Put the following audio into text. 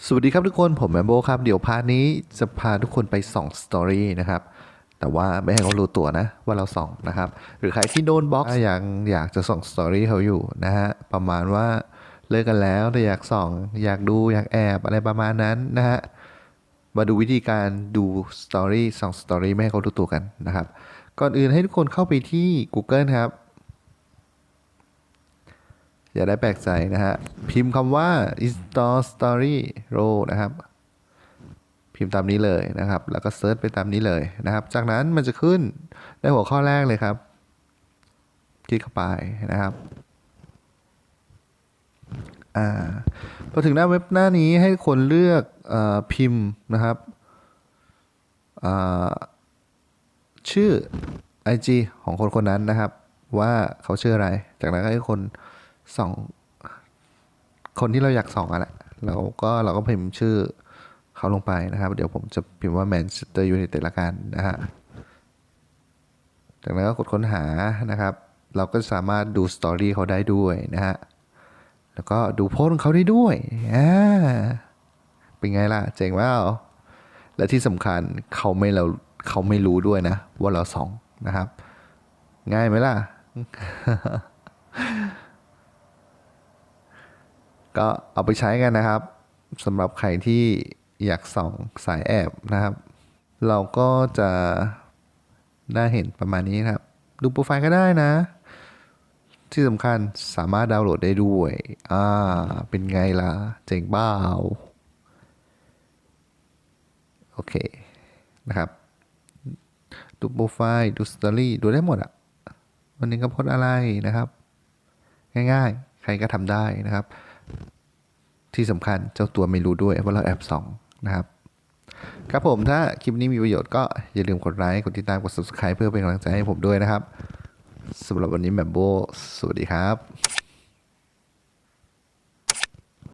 สวัสดีครับทุกคนผมแมมโบครับ เดี๋ยวพาร์ทนี้จะพาทุกคนไปส่องสตอรี่นะครับ แต่ว่าไม่ให้เขารู้ตัวนะว่าเราส่องนะครับ หรือใครที่โดนบล็อกยังอยากจะส่องสตอรี่เขาอยู่นะฮะ ประมาณว่าเลิกกันแล้วแต่อยากส่อง อยากดูอยากแอบอะไรประมาณนั้นนะฮะ มาดูวิธีการดูสตอรี่ส่องสตอรี่ไม่ให้เขารู้ตัวกันนะครับ ก่อนอื่นให้ทุกคนเข้าไปที่ Google ครับ อย่าได้แปลกใจนะฮะ พิมพ์คำว่า install story row นะครับ พิมพ์ตามนี้เลยนะครับ แล้วก็เซิร์ชไปตามนี้เลยนะครับ จากนั้นมันจะขึ้นในหัวข้อแรกเลยครับ คลิกเข้าไปนะครับอ่าพอถึงหน้าเว็บหน้านี้ให้คนเลือกอพิมพ์นะครับอ่าชื่อ IG ของคนคนนั้นนะครับ ว่าเขาชื่ออะไร จากนั้นก็ให้คน สองคนที่เราอยากส่องอะแหละเราก็เราก็พิมพ์ชื่อเขาลงไปนะครับ เดี๋ยวผมจะพิมพ์ว่าแมนเชสเตอร์ยูไนเต็ดละกันนะฮะจากนั้นก็กดค้นหานะครับ เราก็สามารถดูสตอรี่เขาได้ด้วยนะฮะแล้วก็ดูโพสของเขาได้ด้วยอ่าเป็นไงล่ะ เจ๋งว่าและที่สำคัญเขาไม่เราเขาไม่รู้ด้วยนะ ว่าเราสองนะครับ ง่ายไหมล่ะ ก็เอาไปใช้กันนะครับสำหรับใครที่อยากส่องสายแอบนะครับ เราก็จะได้เห็นประมาณนี้นะครับ ดูโปรไฟล์ก็ได้นะ ที่สำคัญสามารถดาวน์โหลดได้ด้วยอ่าเป็นไงล่ะ เจ๋งบ้าโอเคนะครับ ดูโปรไฟล์ ดูสตอรี่ดูได้หมดอะวันนี้ก็โพสอะไรนะครับ ง่ายๆ ใครก็ทำได้นะครับ ที่สำคัญเจ้าตัวไม่รู้ด้วยว่าเราแอบส่องนะครับ ครับผมถ้าคลิปนี้มีประโยชน์ก็อย่าลืมกดไลค์กดติดตามกด subscribe เพื่อเป็นกำลังใจให้ผมด้วยนะครับสำหรับวันนี้แมมโบสวัสดีครับ